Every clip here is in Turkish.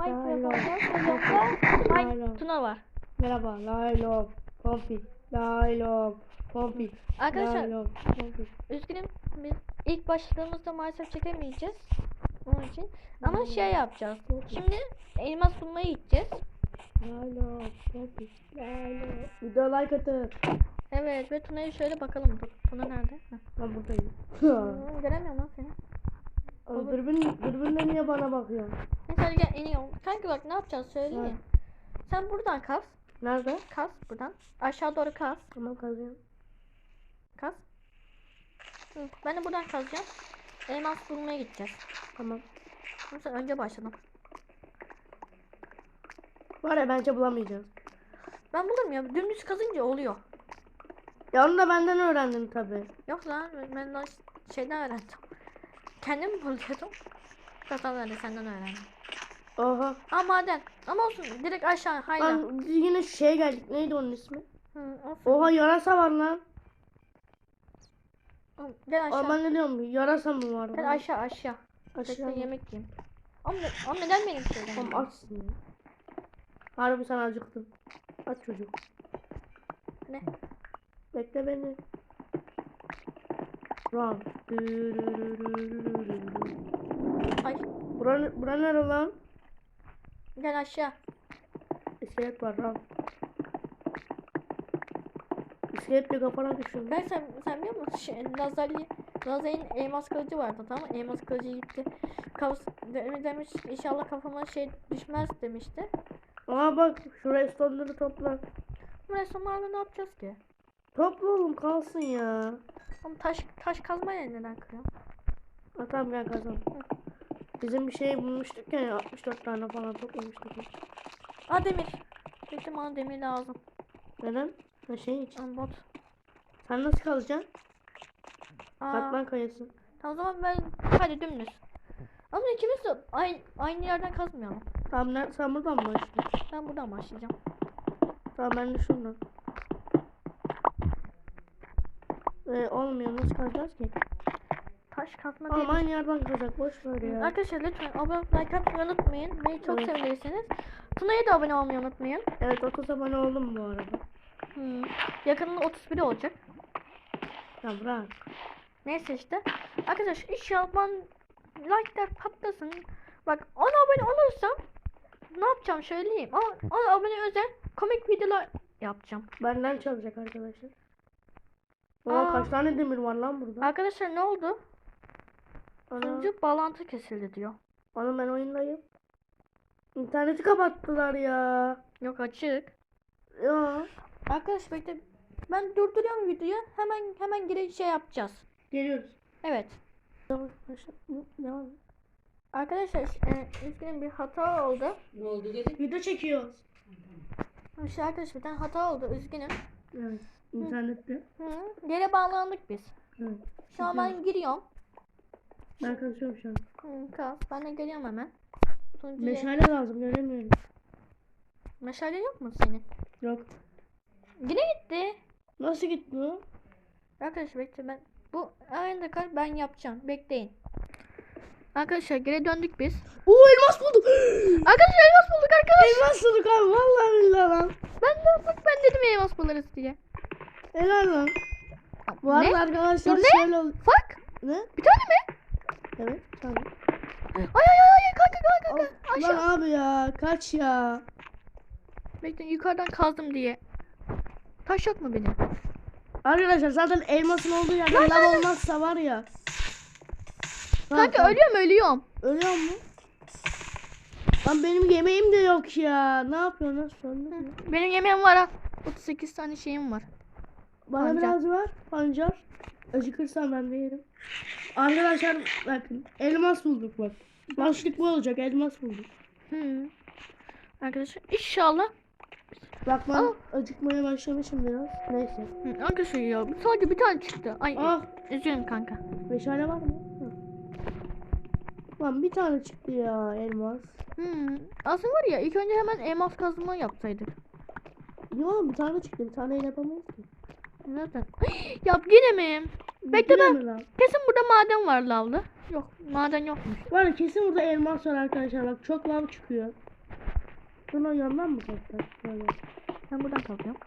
Oynuyoruz ve yanımda Mike. Tuna var. Merhaba, Laylon, Pompi, Laylon, Pompi, Arkadaşlar Pompi. üzgünüm biz ilk başladığımızda maalesef çekemeyeceğiz. Onun için. Ama şey yapacağız. Şimdi elmas bulmaya gideceğiz. Laylon, Pompi, Laylon. Video like atın. Evet ve Tuna'ya şöyle bakalım. Tuna nerede? Heh. Ben buradayım. Göremiyorum lan seni. Oğlum dürbün, dürbünle niye bana bakıyorsun? Neyse hadi gel iniyorum. Kanka bak ne yapacağız söyleyeyim. Evet. Sen buradan kaz. Nerede? Kaz buradan. Aşağı doğru kaz. Tamam kazıyorum. Kaz. Hı, ben de buradan kazacağım. Elmas bulmaya gideceğiz. Tamam. Mesela önce başladım. Var ya bence bulamayacağız. Ben bulurum ya. Dümdüz kazınca oluyor. Ya onu da benden öğrendin tabi. Yok lan ben de şeyden öğrendim. Kendim buluyordum. Zaten de senden öğrendim. Oha. Aa maden. Ama olsun direkt aşağı hayla. Lan yine şeye geldik. Neydi onun ismi? Hı, olsun. Oha yarasa var lan. Hı, Gel aşağı. Aa, ben ne diyorum? Yarasa mı var? Gel lan? aşağı aşağı. Aşağı Bekle mı? yemek yiyeyim. Ama, ama neden benim şeyden? Oğlum açsın ya. Harbi sen acıktın. Aç çocuk. Ne? Bekle beni. Run. Ay Bura, bura nere lan? gel aşağı. İskelet var run. İskeletle kafana düşürdüm. Ben sen, sen biliyor musun? Şey, Lazali, Lazali'nin elmas kılıcı vardı tamam? Elmas kılıcı gitti. De- demiş inşallah kafama şey düşmez demişti. Aa bak şu restonları topla. Ama restoranlarda ne yapacağız ki? Topla oğlum kalsın ya. Ama taş taş kazmaya neden kırıyor? Ha tamam gel kazan. Bizim bir şey bulmuştuk ya 64 tane falan toplamıştık. Aa demir. Bekle bana demir lazım. Neden? Ha şey için. Aa, bot. Sen nasıl kalacaksın? Aa, Katman kayası. tamam o zaman ben hadi dümdüz. Ama ikimiz de aynı, aynı yerden kazmayalım. Tamam nerede? Sen buradan mı başlıyorsun? Ben buradan başlayacağım. Tamam ben de şuradan. Ee, olmuyor nasıl kazacağız ki? Taş kazma diye Ama aynı yerden kazacak boş ver ya. Arkadaşlar lütfen abone like atmayı unutmayın. Beni çok Evet. sevinirsiniz. Tuna'ya da abone olmayı unutmayın. Evet 30 abone oldum bu arada. Hmm. Yakında 31 olacak. Ya bırak. Neyse işte. Arkadaşlar inşallah ben like'lar patlasın. Bak 10 abone olursam ne yapacağım söyleyeyim. 10, 10 abone özel komik videolar yapacağım. Benden çalacak arkadaşlar. Oo, Aa. kaç tane demir var lan burada? Arkadaşlar ne oldu? Ana, Sunucu bağlantı kesildi diyor. ana ben oyundayım. İnterneti kapattılar ya. Yok açık. Ya. Arkadaş bekle. Ben durduruyorum videoyu. Hemen hemen geri şey yapacağız. Geliyoruz. Evet. Devam, başla. Devam. Arkadaşlar e, üzgünüm bir hata oldu. Ne oldu dedi? Video çekiyoruz. İşte arkadaş bir tane hata oldu. Üzgünüm. Evet. İnternette. Hı, geri bağlandık biz. Evet. Şu an ben giriyorum. Ben kaçıyorum şu an. Hı, kal. Ben de geliyorum hemen. Sunucuya- Meşale lazım göremiyorum. Meşale yok mu senin? Yok. Yine gitti. Nasıl gitti bu? Arkadaşlar bekle ben. Bu aynı kal ben yapacağım. Bekleyin. Arkadaşlar geri döndük biz. Oo elmas bulduk. Arkadaşlar elmas bulduk arkadaşlar. elmas bulduk abi vallahi billahi lan. Ben de bak ben dedim elmas buluruz diye. Helal lan. Bu arada ne? arkadaşlar Dur, ne? şöyle ol- Bak. Ne? Bir tane mi? Evet. Tamam. Ay ay ay ay kanka kanka kanka. Al- Aşağı. Lan abi ya kaç ya. Bekle yukarıdan kazdım diye. Taş yok mu benim? Arkadaşlar zaten elmasın olduğu yerde lav olmazsa var ya. Tamam, Kanka tamam. ölüyorum ölüyorum. Ölüyor mu? Lan benim yemeğim de yok ya. Ne yapıyorsun? Söndün? Benim yemeğim var ha. 38 tane şeyim var. Bana Pancar. biraz ver. Pancar. Acıkırsan ben de yerim. Arkadaşlar bakın elmas bulduk bak. Başlık bu olacak elmas bulduk. Hı. Arkadaşlar inşallah. Bak ben Aa. acıkmaya başlamışım biraz. Neyse. Hı, arkadaşlar ya sadece bir tane çıktı. Ay Ah üzgünüm kanka. meşale var mı? Hı. Lan bir tane çıktı ya elmas. Hı. Aslında var ya ilk önce hemen elmas kazma yapsaydık. Yok bir tane çıktı bir tane yapamayız ki. Zaten. ya yine mi? Bekle ben. Kesin burada maden var lavlı. Yok maden yokmuş. Var kesin burada elmas var arkadaşlar bak çok lav çıkıyor. Şuradan yandan mı? Böyle. Ben buradan kalkıyorum.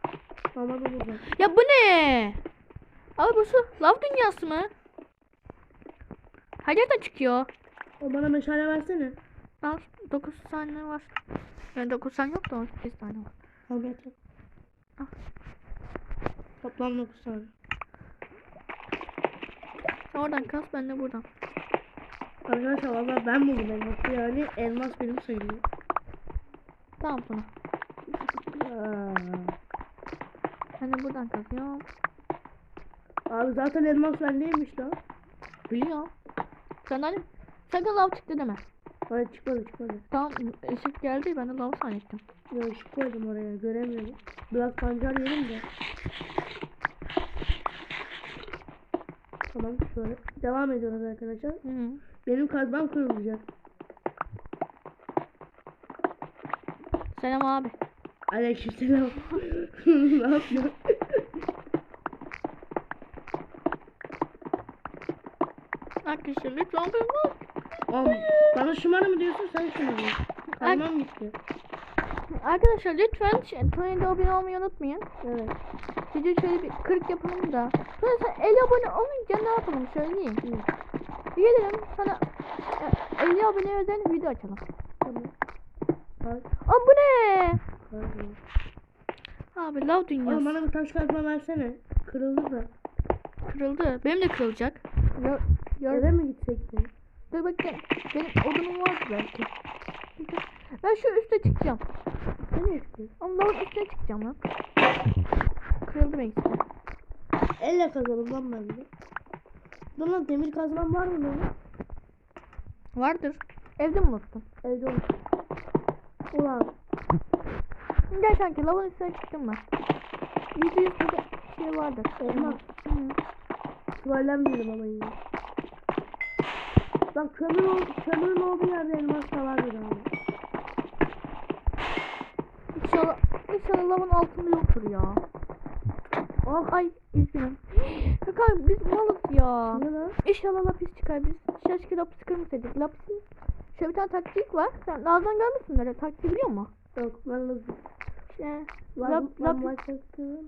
Ama da buradan. Ya bu ne? Abi burası lav dünyası mı? Her yerden çıkıyor. O bana meşale versene. Al 9 tane var. Yani 9 tane yok da 18 tane var. Al getir. Al. Toplam 9 tane. Oradan kas ben de buradan. Arkadaşlar valla ben buldum elması yani elmas benim sayılıyor. Tamam sana. Aa. Ben de buradan kazıyorum. Abi zaten elmas bendeymiş lan. Biliyorum. Sen hani sakın lav çıktı deme. Hayır çıkmadı çıkmadı. Tamam ışık geldi ben de lav zannettim. Ya ışık koydum oraya göremiyorum. Biraz pancar yedim de. Tamam şöyle. Devam ediyoruz arkadaşlar. Hı -hı. Benim kazmam kırılacak. Selam abi. Aleykümselam. ne yapıyorsun? Arkadaşlar lütfen beni Oğlum, bana şımarı mı diyorsun sen şımarı mı? Kazmam gitti. Arkadaşlar lütfen Tony'de abone olmayı unutmayın. Evet. Video şöyle bir 40 yapalım da. Sonra sen 50 abone olunca ne yapalım söyleyeyim. Gelelim sana e, 50 abone özel video açalım. Tamam. Aa bu ne? Abi lav Oğlum dünyası bana bir taş kazma versene. Kırıldı da. kırıldı. Benim de kırılacak. Ya, ya, Eve mi gitsek mi? Dur bakayım. Benim odunum vardı belki. Ben şu üste çıkacağım. Nereye gidiyorsun? Ama lavın üstüne çıkacağım lan. Kırıldı benimki de. Elle kazalım lan ben de. Dur lan demir kazmam var mı benim? Vardır. Evde mi unuttun? Evde olur. Ulan. Gel kanki lavın üstüne çıktım ben. Yüzde yüz burada şey vardır. Elmas. Hı. Tuvalenmeyelim ama yine. Bak kömür ol, kömürün olduğu yerde elmas da vardır abi. İnşallah, inşallah lavın altında yoktur ya. Oh. Ay üzgünüm. Kaka biz malız ya. Ne lan? İnşallah lapis çıkar. Biz şaşkı lapis kırmıştık. Lapisin şöyle bir tane taktik var. Sen Nazan görmüşsün böyle taktiği biliyor musun? Yok ben Şey, Var, lap, lapis,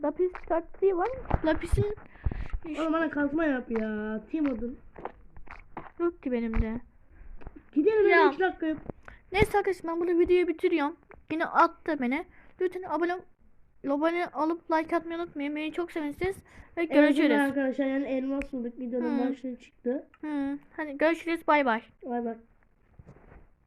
lapis taktiği var. Lapisin Oğlum bana kazma yap ya. Team odun. Yok ki benim de. Gidelim Ya. ya. 2 dakika yap. Neyse arkadaşlar ben burada videoyu bitiriyorum. Yine attı beni. Lütfen abone abone alıp like atmayı unutmayın. Beni çok sevinsiniz. Ve Evet, görüşürüz. arkadaşlar yani elmas bulduk. Videonun Hı. başlığı çıktı. Hı, hadi görüşürüz. Bay bay. Bay bay.